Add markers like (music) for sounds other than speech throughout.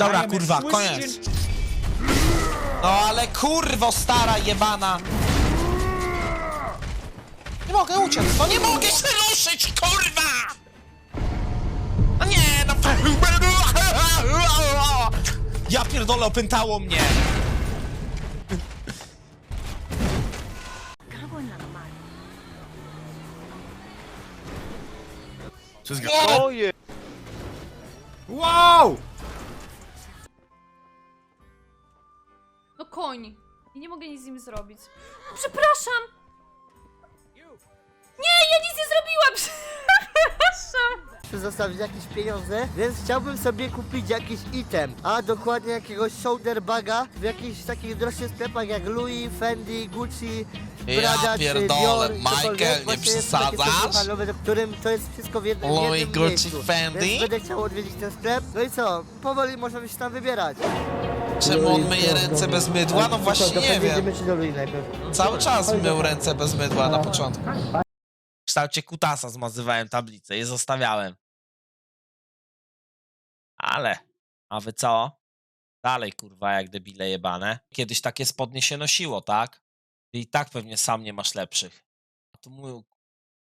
Dobra, kurwa, koniec. No ale kurwo stara jebana! Nie mogę uciec, no nie mogę się ruszyć, kurwa! No nie, no... Ja pierdolę, opętało mnie! Oje! Wow! Koń. I nie mogę nic z nim zrobić. Przepraszam! Nie, ja nic nie zrobiłam! (laughs) Przepraszam! zostawić jakieś pieniądze, więc chciałbym sobie kupić jakiś item, a dokładnie jakiegoś shoulder baga w jakichś takich droższych sklepach jak Louis, Fendi, Gucci, Ja Prada czy pierdolę, Dior, Michael, nie Właśnie jest takie przesadzasz? handlowe, w którym to jest wszystko w jednym, w Louis, jednym Gucci, miejscu. Fendi? Więc będę chciał odwiedzić ten sklep, no i co, powoli możemy się tam wybierać. Czemu on myje ręce bez mydła? No właśnie nie wiem. Cały czas mył ręce bez mydła na początku. W kształcie kutasa zmazywałem tablicę i zostawiałem. Ale, a wy co? Dalej kurwa jak debile jebane. Kiedyś takie spodnie się nosiło, tak? Ty i tak pewnie sam nie masz lepszych. A tu mój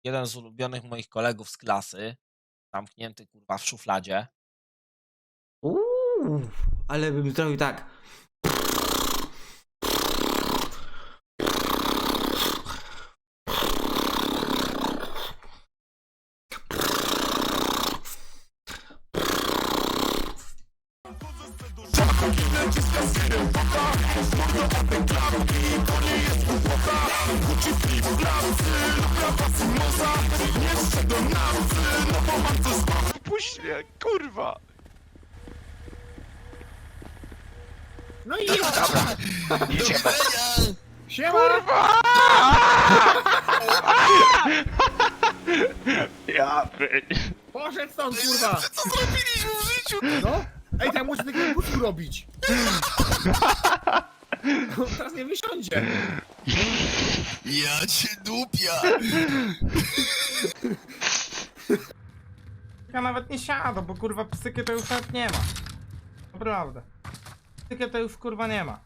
jeden z ulubionych moich kolegów z klasy, zamknięty kurwa w szufladzie. Ale bym zrobił tak. Puść mnie, kurwa! No i Idziemy. Siema! Ja py... Poszedł stąd, kurwa! Co zrobiliśmy w życiu? No? Ej, tam muszę takiego puszku robić. On teraz nie wysiądzie. Ja cię dupia! Ja nawet nie siadę, bo kurwa psyky to już nawet nie ma. Naprawdę. Psyky to już kurwa nie ma.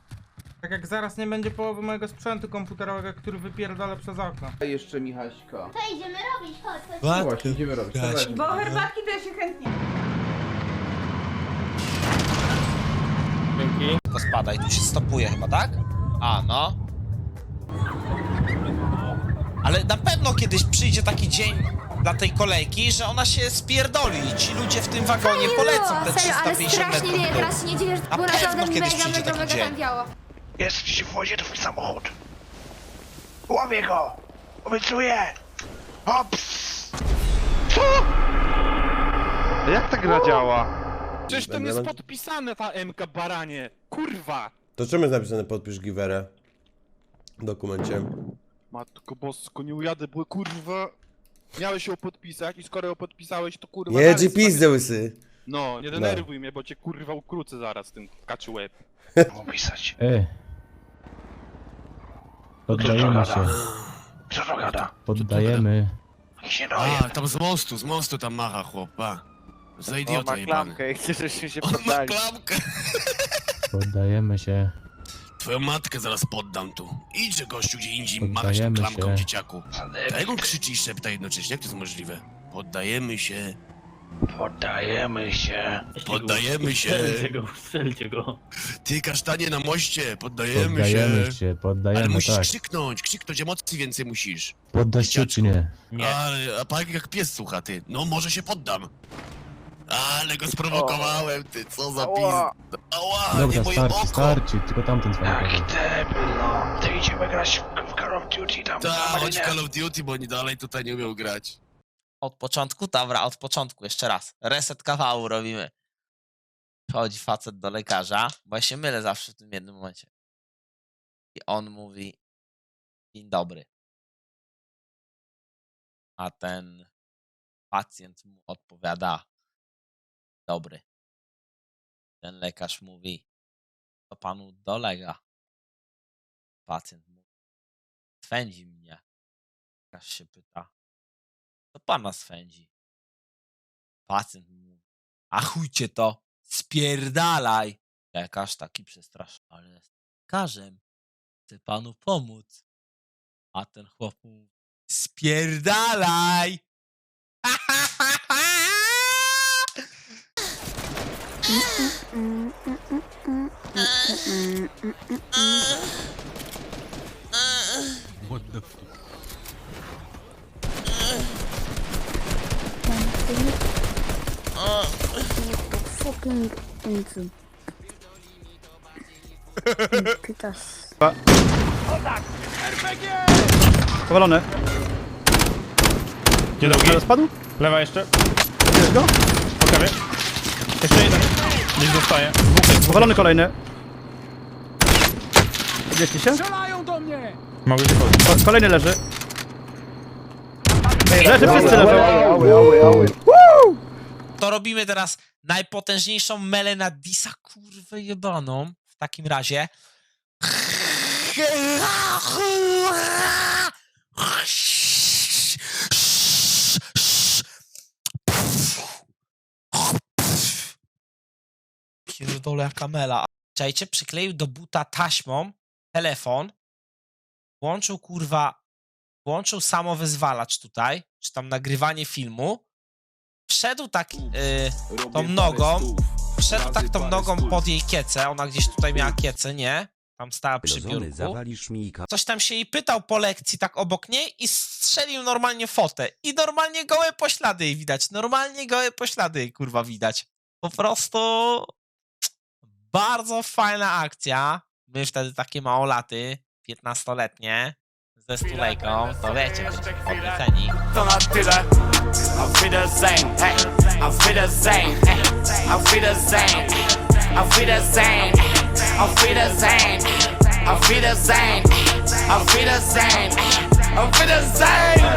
Tak jak zaraz nie będzie połowy mojego sprzętu komputerowego, który wypierdolę przez okno. Jeszcze Michaśka. To idziemy robić, chodź, chodź. No właśnie, idziemy robić. Dawaj. Bo herbatki to ja się chętnie. To spada i tu się stopuje chyba, tak? A, no. Ale na pewno kiedyś przyjdzie taki dzień dla tej kolejki, że ona się spierdoli i ci ludzie w tym wagonie polecą te Serio, ale 350 strasznie metrów. nie, w dół. teraz się nie dziwię, że Na było pewno naprawdę kiedyś mega, przyjdzie mega, taki mega dzień. tam biało. Jest gdzieś w wozie twój samochód. Łowię go! Obiecuję! Hops! Co? Jak ta gra działa? Przecież tam jest podpisane ta MK baranie! Kurwa! To czemu jest napisane podpisz giwerę? W dokumencie. Matko bosko, nie ujadę, bo kurwa... Miałeś ją podpisać i skoro ją podpisałeś, to kurwa... Jedzi pizdę łysy. No, nie denerwuj mnie, bo cię kurwa ukrócę zaraz tym kaczy łeb. Opisać. E, poddajemy się, Kto to gada? poddajemy. Nikt nie doje. A, tam z mostu, z mostu tam macha chłopa. Za On idiota ma jebany. klamkę i chce, żebyśmy się On ma poddali. klamkę! Poddajemy się, Twoją matkę zaraz poddam tu. Idźże gościu gdzie indziej machasz tą Poddajemy klamką się. dzieciaku. Dlaczego krzyczy i szepta jednocześnie? Jak to jest możliwe? Poddajemy się, Poddajemy się. poddajemy się. go, strzelcie go. Ty kasztanie na moście, poddajemy, Poddajemy się. się, Ale poddajemy, musisz tak. krzyknąć, krzyknąć emocji więcej musisz. Poddać się czy nie? Ale, a pan jak pies słucha, ty. No może się poddam. Ale go sprowokowałem, ty, co za Ała. pizd... Ała, nie Dobra, moje starczy, oko. starczy, tylko tamten Jaki cwaniakowy. debil, no. To idziemy grać w w Call of Duty tam. Ta, na chodź marynie. Call of Duty, bo oni dalej tutaj nie umią grać. Od początku? Dobra, od początku, jeszcze raz. Reset kawału robimy. Przychodzi facet do lekarza, bo ja się mylę zawsze w tym jednym momencie. I on mówi, dzień dobry. A ten pacjent mu odpowiada, dobry. Ten lekarz mówi, to panu dolega. Pacjent mówi, swędzi mnie. Lekarz się pyta, to pana swędzi. Pacjent mówi, a to, spierdalaj. Lekarz taki przestraszony, ale jestem lekarzem, chcę panu pomóc. A ten chłop mówi, spierdalaj. (laughs) Powalony. Gdzie drugi? Spadł? Lewa jeszcze. Jest go? Po kawie. Jeszcze jeden. Gdzieś zostaje. Dwóch jest. Powalony kolejny. Wiecie się? Mogę się chodzić. Ko- kolejny leży. Leży, wszyscy leżą. To robimy teraz najpotężniejszą melę na Disa, kurwę jebaną. W takim razie. Pierdolę jaka mela. Czajcie, przykleił do buta taśmą telefon, włączył kurwa, włączył samowyzwalacz tutaj, czy tam nagrywanie filmu, wszedł tak y, tą nogą, wszedł tak tą nogą pod jej kiecę, ona gdzieś tutaj miała kiecę, nie? Tam stała przy biurku. Coś tam się jej pytał po lekcji tak obok niej i strzelił normalnie fotę. I normalnie gołe poślady jej widać. Normalnie gołe poślady jej kurwa widać. Po prostu bardzo fajna akcja. My wtedy takie małolaty, 15-letnie, ze stulejką, to wiecie, podnieceni. to na tyle. Auf Wiedersehen, hey. Auf Wiedersehen, hey. Auf Wiedersehen, Auf Wiedersehen Auf Wiedersehen Auf Wiedersehen Auf Wiedersehen Auf Wiedersehen